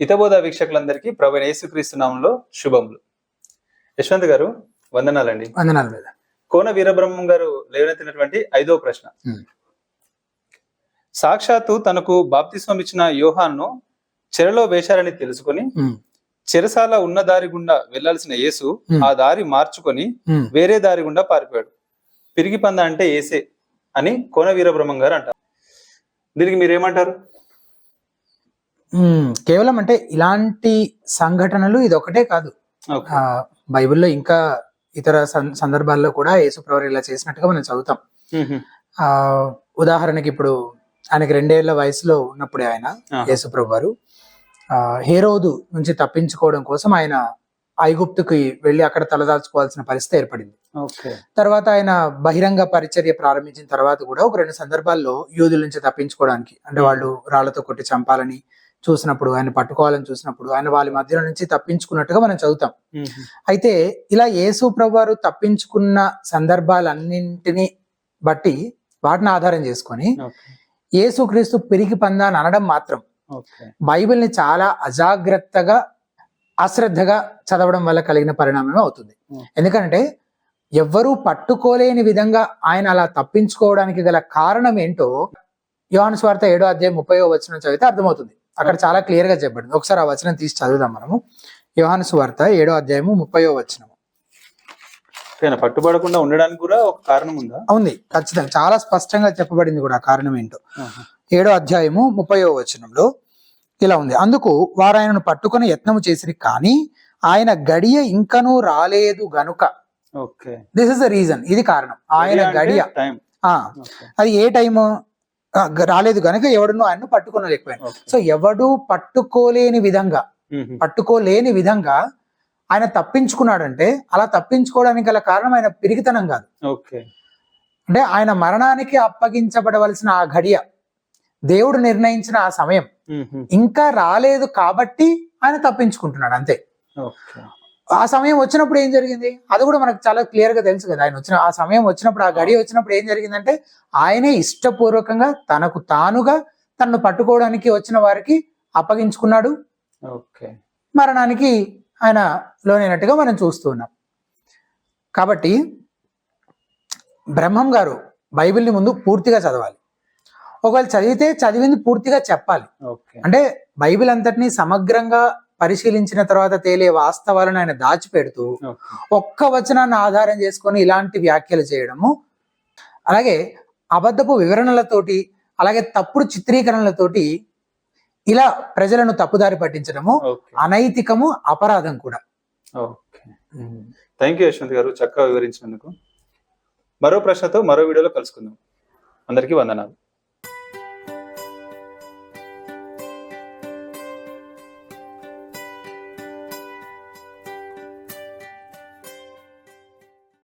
హితబోధ వీక్షకులందరికీ ప్రభు యేసుక్రీస్తు నామంలో శుభములు. యశ్వంత్ గారు వందనాలండి. వందనాలు కోన వీరబ్రహ్మం గారు లేవనెత్తినటువంటి ఐదో ప్రశ్న. సాక్షాత్తు తనకు బాప్తిస్వం ఇచ్చిన యోహాన్ను చెరలో వేశారని తెలుసుకొని చెరసాల ఉన్న దారి గుండా వెళ్ళాల్సిన యేసు. ఆ దారి మార్చుకొని వేరే దారి గుండా పారిపోయాడు. పిరిగి పంద అంటే ఏసే అని కోన వీరబ్రహ్మం గారు అంటారు. దీనికి మీరేమంటారు? కేవలం అంటే ఇలాంటి సంఘటనలు ఇది ఒకటే కాదు బైబిల్లో ఇంకా ఇతర సందర్భాల్లో కూడా యేసుప్రవర్ ఇలా చేసినట్టుగా మనం చదువుతాం. ఆ ఉదాహరణకి ఇప్పుడు ఆయనకి రెండేళ్ళ వయసులో ఉన్నప్పుడే ఆయన. యేసుప్రభు వారు ఆ, హేరోదు నుంచి తప్పించుకోవడం కోసం ఆయన ఐగుప్తుకి వెళ్ళి అక్కడ తలదాల్చుకోవాల్సిన పరిస్థితి ఏర్పడింది. తర్వాత ఆయన బహిరంగ పరిచర్య ప్రారంభించిన తర్వాత కూడా ఒక రెండు సందర్భాల్లో యూదుల నుంచి తప్పించుకోవడానికి అంటే వాళ్ళు రాళ్ళతో కొట్టి చంపాలని చూసినప్పుడు ఆయన పట్టుకోవాలని చూసినప్పుడు ఆయన వాళ్ళ మధ్యలో నుంచి తప్పించుకున్నట్టుగా మనం చదువుతాం. అయితే ఇలా యేసు ప్రభువారు తప్పించుకున్న సందర్భాలన్నింటినీ బట్టి వాటిని ఆధారం చేసుకొని ఓకే. యేసుక్రీస్తు పిరికి పందా అని అనడం మాత్రం బైబిల్ని చాలా అజాగ్రత్తగా అశ్రద్ధగా చదవడం వల్ల కలిగిన పరిణామమే అవుతుంది. ఎందుకంటే ఎవ్వరూ పట్టుకోలేని విధంగా ఆయన అలా తప్పించుకోవడానికి గల కారణం ఏంటో యోహాను స్వార్థ ఏడో అధ్యాయం ముప్పయో వచనం చదివితే అర్థమవుతుంది. అక్కడ చాలా క్లియర్గా చెప్పబడింది. ఒకసారి ఆ వచనం తీసి చదువుదాం మనము. యోహాను స్వార్థ ఏడో అధ్యాయము ముప్పయో వచనం. పట్టుబడకుండా ఉండడానికి కూడా ఒక కారణం ఉందా? ఉంది. ఖచ్చితంగా. చాలా స్పష్టంగా చెప్పబడింది కూడా కారణం ఏంటో. ఏడో అధ్యాయము ముప్పయో వచనంలో ఇలా ఉంది. అందుకు వారు ఆయనను పట్టుకొని యత్నము చేసిరి కానీ ఆయన గడియ ఇంకనూ రాలేదు గనుక. Okay. This is the reason ఇది కారణం. ఆయన గడియ అది ఏ టైము? రాలేదు గనుక ఎవడునో ఆయన్ను పట్టుకోలేకపోయాను సో ఎవడు పట్టుకోలేని విధంగా. పట్టుకోలేని విధంగా ఆయన తప్పించుకున్నాడంటే అలా తప్పించుకోవడానికి గల కారణం ఆయన పిరిగితనం కాదు. ఓకే. అంటే ఆయన మరణానికి అప్పగించబడవలసిన ఆ గడియ దేవుడు నిర్ణయించిన ఆ సమయం. ఇంకా రాలేదు కాబట్టి ఆయన తప్పించుకుంటున్నాడు అంతే. ఆ సమయం వచ్చినప్పుడు ఏం జరిగింది? అది కూడా మనకు చాలా క్లియర్గా తెలుసు కదా. ఆయన వచ్చిన ఆ సమయం వచ్చినప్పుడు ఆ గడియ వచ్చినప్పుడు ఏం జరిగిందంటే ఆయనే ఇష్టపూర్వకంగా తనకు తానుగా తనను పట్టుకోవడానికి వచ్చిన వారికి అప్పగించుకున్నాడు. ఓకే. మరణానికి ఆయన లోనైనట్టుగా మనం చూస్తూ ఉన్నాం. కాబట్టి బ్రహ్మం గారు బైబిల్ని ముందు పూర్తిగా చదవాలి. ఒకవేళ చదివితే చదివింది పూర్తిగా చెప్పాలి. ఓకే. అంటే బైబిల్ అంతటినీ సమగ్రంగా పరిశీలించిన తర్వాత తేలే వాస్తవాలను ఆయన దాచిపెడుతూ ఒక్క వచనాన్ని ఆధారం చేసుకొని ఇలాంటి వ్యాఖ్యలు చేయడము. అలాగే అబద్ధపు వివరణలతోటి అలాగే తప్పుడు చిత్రీకరణలతోటి ఇలా ప్రజలను తప్పుదారి పట్టించడము అనైతికము అపరాధం కూడా. ఓకే. థ్యాంక్ యూ యశ్వంత్ గారు చక్కగా వివరించినందుకు. మరో ప్రశ్నతో మరో వీడియోలో కలుసుకుందాం. అందరికీ వందనాలు.